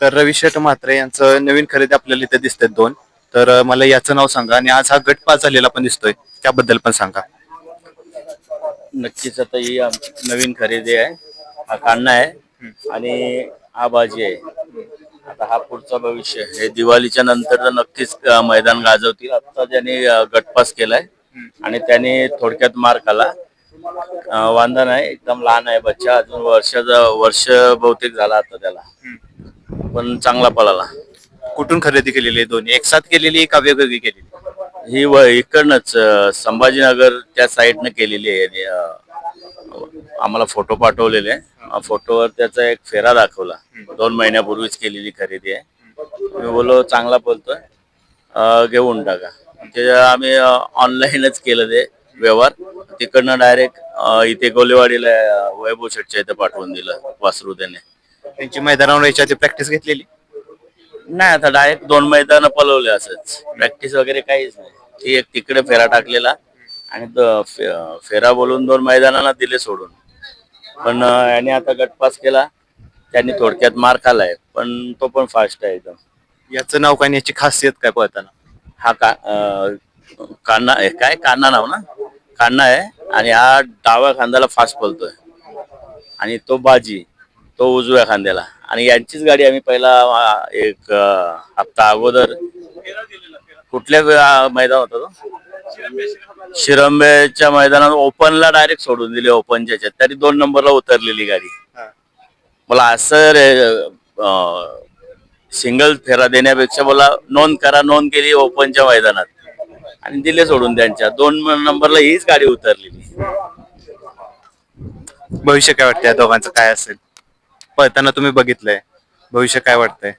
तर रवी शेट म्हात्रे यांचं नवीन खरेदी आपल्याला इथे दिसतात दोन. तर मला याचं नाव सांगा आणि आज हा गट पास झालेला पण दिसतोय. त्याबद्दल पण सांगा. नक्कीच आता ही नवीन खरेदी आहे. हा कान्हा आहे आणि हा बाजी आहे. आता हा पुढचा भविष्य हे दिवाळीच्या नंतर तर नक्कीच अं, मैदान गाजवतील. आता त्याने गटपास केलाय आणि त्याने थोडक्यात मार्क आला अं, वांदा नाही एकदम लहान आहे बच्चा. अजून वर्षाचा वर्ष बहुतेक झाला आता त्याला. पण चांगला पळाला. कुठून खरेदी केलेली आहे दोन्ही? एक साथ केलेली का वेगवेगळी केलेली? ही व इकडनंच अं, संभाजीनगर त्या साईडनं केलेली आहे. अं, आम्हाला फोटो पाठवलेले. आहे फोटोवर त्याचा एक फेरा दाखवला. दोन महिन्यापूर्वीच केलेली खरेदी आहे. मी बोलो चांगला बोलतोय अं, घेऊन टाका. ते आम्ही ऑनलाईनच केलं ते व्यवहार. तिकडनं डायरेक्ट इथे गोलेवाडीला अं, वैभव शेटच्या इथे पाठवून दिलं वासरू त्याने. त्यांची मैदानावर याच्या आधी प्रॅक्टिस घेतलेली? नाही आता डायरेक्ट दोन मैदान पलवले असंच. प्रॅक्टिस वगैरे काहीच नाही. ती एक तिकडे फेरा टाकलेला आणि फे- फेरा बोलून दोन मैदानाला दिले सोडून. पण अं, याने आता गटपास केला. त्यांनी थोडक्यात मार खालाय पण तो पण फास्ट आहे एकदम. याचं नाव काय आणि याची खासियत काय पळताना? हा का अं, कान्हा काय? कान्हा नाव ना? कान्हा आहे. आणि हा डाव्या खांद्याला फास्ट पळतोय. आणि तो बाजी. तो उजव्या खांद्याला. आणि यांचीच गाडी आम्ही पहिला एक हप्ता अगोदर कुठल्या मैदान होता तो? शिरंबेच्या मैदानात ओपनला डायरेक्ट सोडून दिले ओपनच्या ह्याच्यात. तरी दोन नंबरला उतरलेली गाडी. मला असं सिंगल फेरा देण्यापेक्षा मला नोंद करा नोंद केली ओपनच्या मैदानात. आणि दिले सोडून त्यांच्या. दोन नंबरला हीच गाडी उतरलेली. भविष्य काय वाटतं या दोघांचं काय असेल? पळताना तुम्ही बघितलंय. भविष्य काय वाटतंय?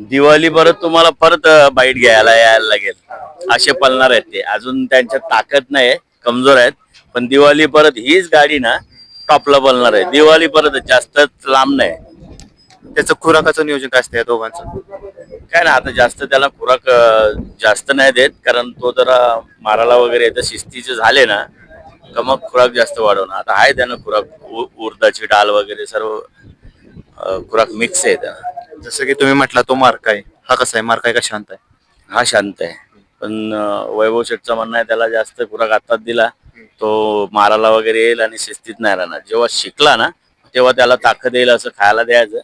दिवाळी परत तुम्हाला परत बाईट घ्यायला यायला लागेल. असे पळणार आहेत ते. अजून त्यांच्यात ताकद नाही कमजोर आहेत. पण दिवाळी परत हीच गाडी ना टॉपला पळणार आहे. दिवाळी परत जास्त लांब नाही. त्याचं खुराकाचं नियोजन काय असतं या दोघांचं? काय ना आता जास्त त्याला खुराक जास्त नाही देत. कारण तो जरा मारायला वगैरे येतं. शिस्तीचे झाले ना का मग खुराक जास्त वाढवणार आता आहे त्यानं खुराक उ- उडदाची डाळ वगैरे सर्व खुराक मिक्स आहे त्यानं जसं की तुम्ही म्हटला तो मार्क आहे. हा कसा आहे? मार्क आहे का शांत आहे? हा शांत आहे. पण अं, वैभव शेठचं म्हणणं आहे त्याला जास्त खुराक आत्ताच दिला तो मारायला वगैरे येईल आणि शिस्तीत नाही राहणार. जेव्हा शिकला ना तेव्हा त्याला ताकद येईल असं खायला द्यायचं.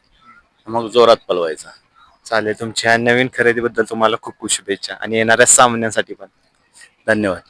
मग जोरात पलवायचा चालेल. तुमच्या नवीन खरेदीबद्दल तुम्हाला खूप खूप शुभेच्छा आणि येणाऱ्या सामन्यांसाठी पण. धन्यवाद.